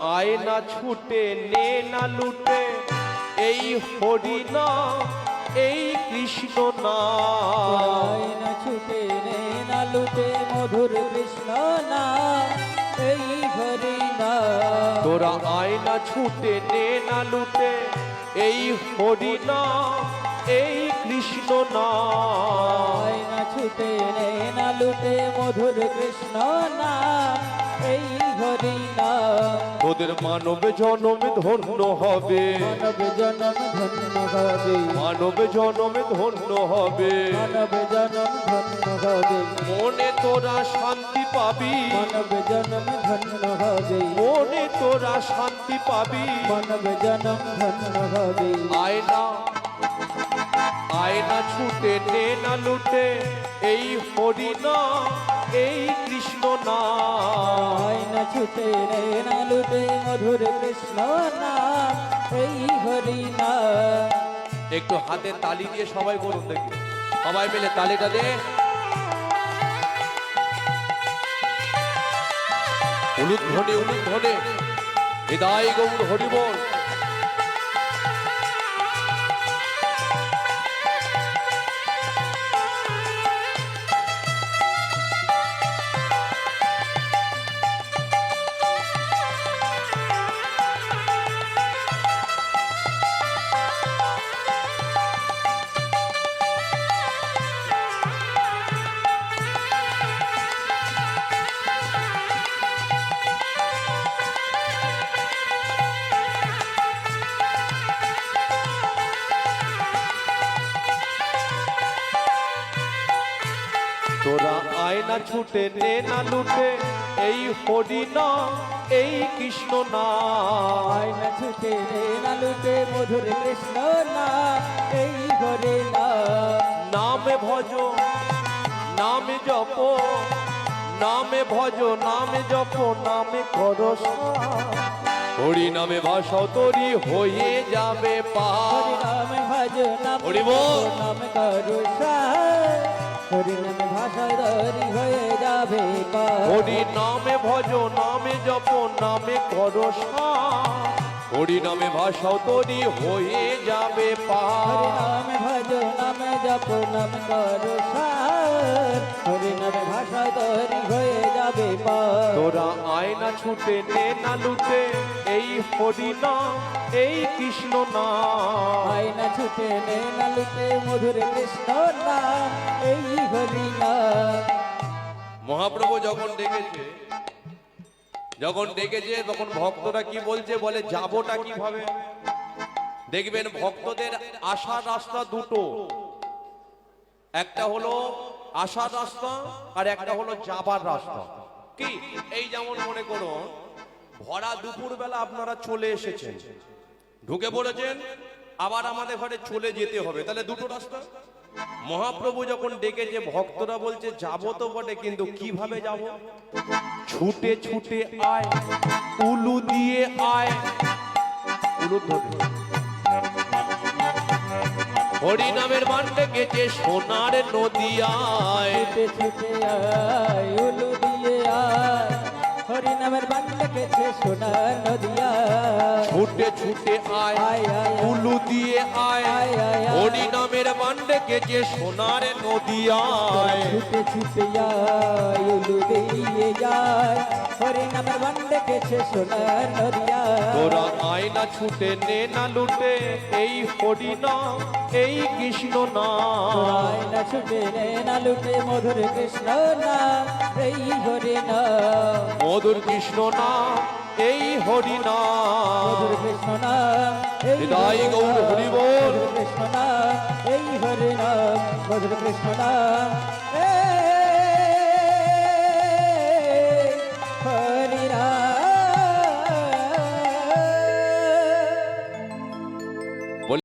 আয়না ছুটে নে না লুটে। এই হরিনা এই কৃষ্ণ না। না ছুটে রে না লুটে মধুর কৃষ্ণ না। এই হরি না তোরা আয়না ছুটে নে না লুটে। এই হরিনা এই কৃষ্ণ না। না ছুটে রে না লুটে মধুর কৃষ্ণ না। এই হরি না। তোদের মানব জনম ধন্য হবে। মানব জনম ধন্য হবে। মানব জনম ধন্য হবে। মানব জনম ধন্য হবে। মনে তোরা শান্তি পাবি। মানব জনম ধন্য হবে। মনে তোরা শান্তি পাবি। মানব জনম ধন্য হবে। আয়না আয়না ছুটে নে না লুটে। এই হরিনা এই কৃষ্ণ না আয়না ছুটে রে না লুটে মধুর কৃষ্ণ না এই হরি না একটু হাতে তালি দিয়ে সবাই করুন দেখি। সবাই মিলে তালিটা দে। উলুধ্বনি উলুধ্বনি। হৃদয় গৌর হরিবল। তোরা আয়না ছুটে নে না লুটে এই হরিনা এই কৃষ্ণ না। আয়না ছুটে রে না লুটে মধুর কৃষ্ণ না এই হরি না নামে ভজ নামে জপ নামে ভজ নামে জপ নামে করস হরি নামে ভাষা তরি হয়ে যাবে পা হরি নাম ভজ নাম হরি। নাম হরি ভাষা ধরি হয়ে যাবে পার। হরি নামে ভজ নামে জপ নামে করস হরি নামে ভাষা তরি হয়ে যাবে পা নামে ভজ নামে জপ নামে করুষা হরি নামে ভাষা তরি হয়ে যাবে পা তোরা আয়না ছুটে নে না লুটে এই হরিনা এই কৃষ্ণ না। আয়না ছুটে নে না লুটে মধুর কৃষ্ণ না এই হরি না মহাপ্রভু যখন ডেকেছে যখন ডেকেছে তখন ভক্তরা কি বলছে বলে যাবোটা কীভাবে? দেখবেন ভক্তদের আসার রাস্তা দুটো। একটা হলো আসার রাস্তা আর একটা হলো যাবার রাস্তা। কি? এই যেমন মনে করো ভরা দুপুর বেলা আপনারা চলে এসেছেন। ঢুকে পড়েছেন, আবার আমাদের ঘরে চলে যেতে হবে। তাহলে দুটো রাস্তা। মহাপ্রভু যখন ডেকেছে, ভক্তরা বলছে, যাব তো বটে, কিন্তু কীভাবে যাব? ছুটে ছুটে আয়, উলু দিয়ে আয়। হরি নামের মান ডেকেছে সোনার ছুটে আয়, উলু দিয়ে আয় হরি বাংলা কেছে সোনার নদিয়া। ছুটে ছুটে আয় আয়, আয়, আয়। উলু দিয়ে আয় আয়, আয়, আয়। হরি নামের মান ডেকেছে সোনার নদিয়ায় ছুটে ছুটে উলু দিয়ে যায়। হরি নামের সোনার নদিয়া। তোরা আয়না ছুটে নে না লুটে এই হরি না এই কৃষ্ণ না। আয়না ছুটে রে না লুটে মধুর কৃষ্ণ না এই হরি না। মধুর কৃষ্ণ না এই হরি না মধুর কৃষ্ণ না এই হৃদয় গৌর। হরি বল। কৃষ্ণ না এই হরি না মধুর কৃষ্ণ না এই